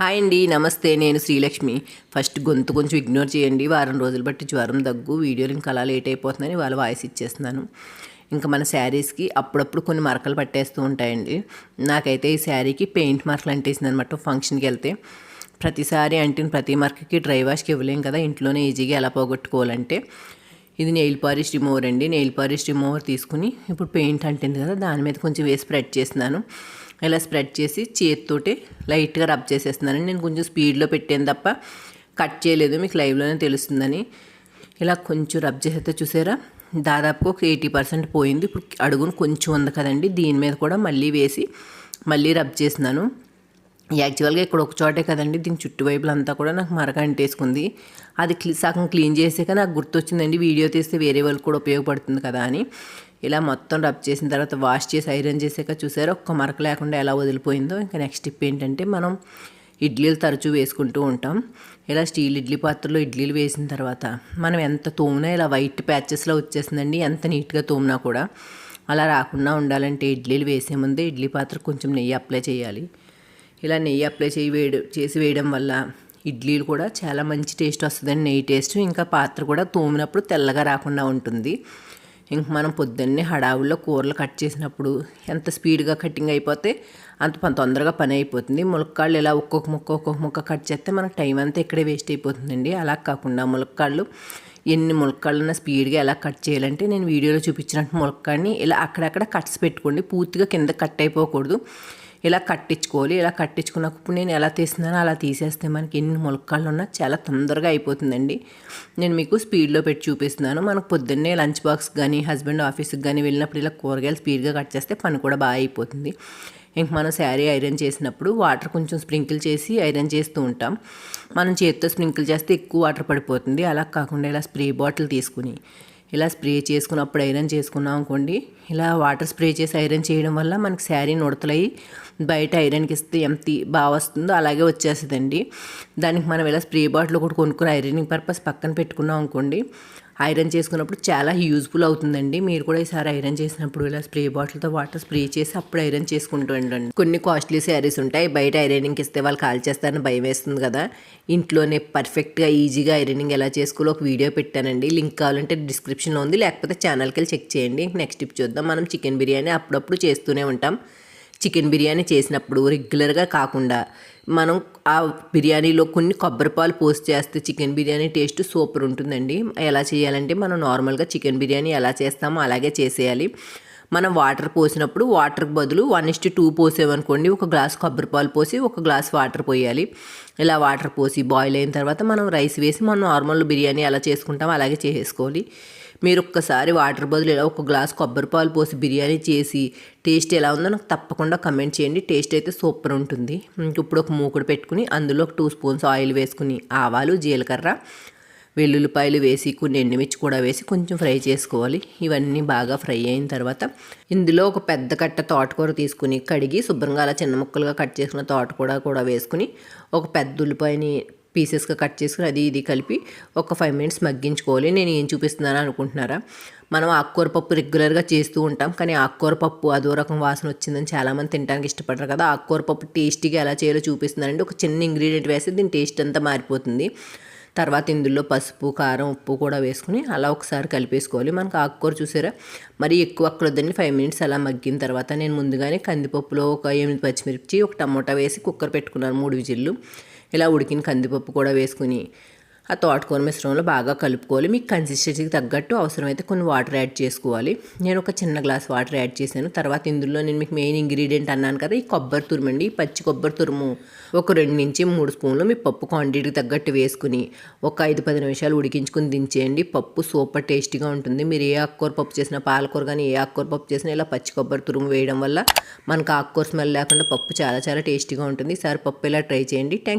Hi అండి నమస్తే నేను శ్రీలక్ష్మి. ఫస్ట్ గొంతు కొంచెం ఇగ్నోర్ చేయండి వారం రోజులు బట్టి జ్వరం దగ్గు వీడియోలు ఇంకా అలా లేట్ అయిపోతుందని వాళ్ళ వాయిస్ ఇచ్చేస్తున్నాను. ఇంకా మన శారీస్కి అప్పుడప్పుడు కొన్ని మరకలు పట్టేస్తూ ఉంటాయండి. నాకైతే ఈ శారీకి పెయింట్ మరకలు అంటేసింది అనమాట ఫంక్షన్కి వెళ్తే. ప్రతిసారి అంటిన ప్రతి మరకకి డ్రై వాష్కి ఇవ్వలేం కదా ఇంట్లోనే ఈజీగా ఎలా పోగొట్టుకోవాలంటే. ఇది నెయిల్ పాలిష్ రిమూవర్ అండి నెయిల్ పాలిష్ రిమూవర్ తీసుకుని ఇప్పుడు పెయింట్ అంటింది కదా దాని మీద కొంచెం వేసి స్ప్రెడ్ చేస్తున్నాను. ఇలా స్ప్రెడ్ చేసి చేతితోటి లైట్గా రబ్ చేసేస్తున్నాను. నేను కొంచెం స్పీడ్లో పెట్టాను తప్ప కట్ చేయలేదు. మీకు లైవ్లోనే తెలుస్తుందని. ఇలా కొంచెం రబ్ చేసేస్తే చూసారా? దాదాపు ఒక ఎయిటీ పర్సెంట్ పోయింది. ఇప్పుడు అడుగును కొంచెం ఉంది కదండి. దీని మీద కూడా మళ్ళీ వేసి మళ్ళీ రబ్ చేసినాను యాక్చువల్గా ఇక్కడ ఒక చోటే కదండి. దీని చుట్టువైపులంతా అంతా కూడా నాకు మరక అంటేసుకుంది. అది సగం క్లీన్ చేసాక నాకు గుర్తొచ్చిందండి. వీడియో తీస్తే వేరే వాళ్ళకి కూడా ఉపయోగపడుతుంది కదా అని. ఇలా మొత్తం రబ్ చేసిన తర్వాత వాష్ చేసి ఐరన్ చేసాక చూసారో? ఒక్క మరక లేకుండా ఎలా వదిలిపోయిందో. ఇంకా నెక్స్ట్ టిప్ ఏంటంటే మనం ఇడ్లీలు తరచూ వేసుకుంటూ ఉంటాం. ఇలా స్టీల్ ఇడ్లీ పాత్రలో ఇడ్లీలు వేసిన తర్వాత మనం ఎంత తోమినా ఇలా వైట్ ప్యాచెస్లో వచ్చేసిందండి ఎంత నీట్గా తోమినా కూడా. అలా రాకుండా ఉండాలంటే ఇడ్లీలు వేసే ముందే ఇడ్లీ పాత్ర కొంచెం నెయ్యి అప్లై చేయాలి. ఇలా నెయ్యి అప్లై చేయి వేయడం చేసి వేయడం వల్ల ఇడ్లీలు కూడా చాలా మంచి టేస్ట్ వస్తుందండి. నెయ్యి టేస్ట్ ఇంకా పాత్ర కూడా తోమినప్పుడు తెల్లగా రాకుండా ఉంటుంది. ఇంక మనం పొద్దున్నే హడావుల్లో కూరలు కట్ చేసినప్పుడు ఎంత స్పీడ్గా కటింగ్ అయిపోతే అంత తొందరగా పని అయిపోతుంది. ములక్కాళ్ళు ఇలా ఒక్కొక్క ముక్క ఒక్కొక్క ముక్క కట్ చేస్తే మనకు టైం అంతా ఇక్కడే వేస్ట్ అయిపోతుందండి. అలా కాకుండా ములక్కాళ్ళు ఎన్ని ములక్కాళ్ళున్నా స్పీడ్గా ఎలా కట్ చేయాలంటే నేను వీడియోలో చూపించినట్టు ములక్కాడిని ఇలా అక్కడక్కడ కట్స్ పెట్టుకోండి. పూర్తిగా కింద కట్ అయిపోకూడదు. ఇలా కట్టించుకోవాలి ఇలా కట్టించుకున్నప్పుడు నేను ఎలా తీస్తున్నానో అలా తీసేస్తే మనకి ఎన్ని ములక్కాళ్ళు ఉన్నా చాలా తొందరగా అయిపోతుందండి. నేను మీకు స్పీడ్లో పెట్టి చూపిస్తున్నాను. మనకు పొద్దున్నే లంచ్ బాక్స్ కానీ హస్బెండ్ ఆఫీస్కి కానీ వెళ్ళినప్పుడు ఇలా కూరగాయలు స్పీడ్గా కట్ చేస్తే పని కూడా బాగా అయిపోతుంది. ఇంక మనం శారీ ఐరన్ చేసినప్పుడు వాటర్ కొంచెం స్ప్రింకిల్ చేసి ఐరన్ చేస్తూ ఉంటాం. మనం చేతితో స్ప్రింకిల్ చేస్తే ఎక్కువ వాటర్ పడిపోతుంది. అలా కాకుండా ఇలా స్ప్రే బాటిల్ తీసుకుని ఇలా స్ప్రే చేసుకున్నప్పుడు ఐరన్ చేసుకున్నాం అనుకోండి ఇలా వాటర్ స్ప్రే చేసి ఐరన్ చేయడం వల్ల మనకి శారీ నుడతలయ్యి బయట ఐరన్కి ఇస్తే ఎంత బాగా వస్తుందో అలాగే వచ్చేస్తుందండి. దానికి మనం ఇలా స్ప్రే బాటిల్ ఒకటి కొనుక్కుని ఐరనింగ్ పర్పస్ పక్కన పెట్టుకున్నాం అనుకోండి ఐరన్ చేసుకున్నప్పుడు చాలా యూజ్ఫుల్ అవుతుందండి. మీరు కూడా ఈసారి ఐరన్ చేసినప్పుడు ఇలా స్ప్రే బాటిల్తో వాటర్ స్ప్రే చేసి అప్పుడు ఐరన్ చేసుకుంటూ ఉండండి. కొన్ని కాస్ట్లీ శారీస్ ఉంటాయి బయట ఐరనింగ్కి ఇస్తే వాళ్ళు కాల్ చేస్తారని భయం వేస్తుంది కదా. ఇంట్లోనే పర్ఫెక్ట్గా ఈజీగా ఐరనింగ్ ఎలా చేసుకోవాలో ఒక వీడియో పెట్టానండి. లింక్ కావాలంటే డిస్క్రిప్షన్లో ఉంది లేకపోతే ఛానల్కి వెళ్ళి చెక్ చేయండి. నెక్స్ట్ టిప్ చూద్దాం. మనం చికెన్ బిర్యానీ అప్పుడప్పుడు చేస్తూనే ఉంటాం. చికెన్ బిర్యానీ చేసినప్పుడు రెగ్యులర్గా కాకుండా మనం ఆ బిర్యానీలో కొన్ని కొబ్బరి పాలు పోస్ట్ చేస్తే చికెన్ బిర్యానీ టేస్ట్ సూపర్ ఉంటుందండి. ఎలా చేయాలంటే మనం నార్మల్గా చికెన్ బిర్యానీ ఎలా చేస్తామో అలాగే చేసేయాలి. మనం వాటర్ పోసినప్పుడు వాటర్కి బదులు వన్ ఇస్ట్ టూ పోసేమనుకోండి ఒక గ్లాస్ కొబ్బరి పాలు పోసి ఒక గ్లాస్ వాటర్ పోయాలి. ఇలా వాటర్ పోసి బాయిల్ అయిన తర్వాత మనం రైస్ వేసి మనం నార్మల్ బిర్యానీ ఎలా చేసుకుంటామో అలాగే చేసేసుకోవాలి. మీరు ఒక్కసారి వాటర్ బదులు ఇలా ఒక గ్లాస్ కొబ్బరి పాలు పోసి బిర్యానీ చేసి టేస్ట్ ఎలా ఉందో నాకు తప్పకుండా కమెంట్ చేయండి. టేస్ట్ అయితే సూపర్ ఉంటుంది. ఇప్పుడు ఒక మూకుడు పెట్టుకుని అందులో ఒక టూ స్పూన్స్ ఆయిల్ వేసుకుని ఆవాలు జీలకర్ర వెల్లుల్లిపాయలు వేసి కొన్ని ఎండుమిర్చి కూడా వేసి కొంచెం ఫ్రై చేసుకోవాలి. ఇవన్నీ బాగా ఫ్రై అయిన తర్వాత ఇందులో ఒక పెద్ద కట్ట తోటకూర తీసుకుని కడిగి శుభ్రంగా అలా చిన్న ముక్కలుగా కట్ చేసుకున్న తోటకూర కూడా వేసుకుని ఒక పెద్ద ఉల్లిపాయని పీసెస్గా కట్ చేసుకుని అది ఇది కలిపి ఒక ఫైవ్ మినిట్స్ మగ్గించుకోవాలి. నేను ఏం చూపిస్తున్నాను అనుకుంటున్నారా? మనం ఆకుకూర పప్పు రెగ్యులర్గా చేస్తూ ఉంటాం కానీ ఆకుకూర పప్పు అదో రకం వాసన వచ్చిందని చాలామంది తినడానికి ఇష్టపడరు కదా. ఆకుకూర పప్పు టేస్టీగా ఎలా చేయాలో చూపిస్తున్నానండి. ఒక చిన్న ఇంగ్రీడియంట్ వేస్తే దీని టేస్ట్ అంతా మారిపోతుంది. తర్వాత ఇందులో పసుపు కారం ఉప్పు కూడా వేసుకుని అలా ఒకసారి కలిపేసుకోవాలి. మనకు ఆకుకూర చూసారా? మరి ఎక్కువ అక్కడ వద్దండి ఫైవ్ మినిట్స్ అలా మగ్గిన తర్వాత నేను ముందుగానే కందిపప్పులో ఒక ఎనిమిది పచ్చిమిర్చి ఒక టమోటా వేసి కుక్కర్ పెట్టుకున్నాను మూడు విజిల్లు. ఇలా ఉడికిన కందిపప్పు కూడా వేసుకుని ఆ తోటకూర మిశ్రమంలో బాగా కలుపుకోవాలి. మీకు కన్సిస్టెన్సీకి తగ్గట్టు అవసరమైతే కొన్ని వాటర్ యాడ్ చేసుకోవాలి. నేను ఒక చిన్న గ్లాస్ వాటర్ యాడ్ చేశాను. తర్వాత ఇందులో నేను మీకు మెయిన్ ఇంగ్రీడియంట్ అన్నాను కదా ఈ కొబ్బరి తురుమండి పచ్చి కొబ్బరి తురుము ఒక రెండు నుంచి మూడు స్పూన్లు మీ పప్పు క్వాంటిటీకి తగ్గట్టు వేసుకుని ఒక ఐదు పది నిమిషాలు ఉడికించుకుని దించేయండి. పప్పు సూపర్ టేస్టీగా ఉంటుంది. మీరు ఏ ఆకుకూర పప్పు చేసినా పాలకూర కానీ ఏ ఆకుకూర పప్పు చేసినా ఇలా పచ్చి కొబ్బరి తురుము వేయడం వల్ల మనకు ఆకుకూర స్మెల్ లేకుండా పప్పు చాలా చాలా టేస్టీగా ఉంటుంది. ఈసారి పప్పు ఇలా ట్రై చేయండి. థ్యాంక్స్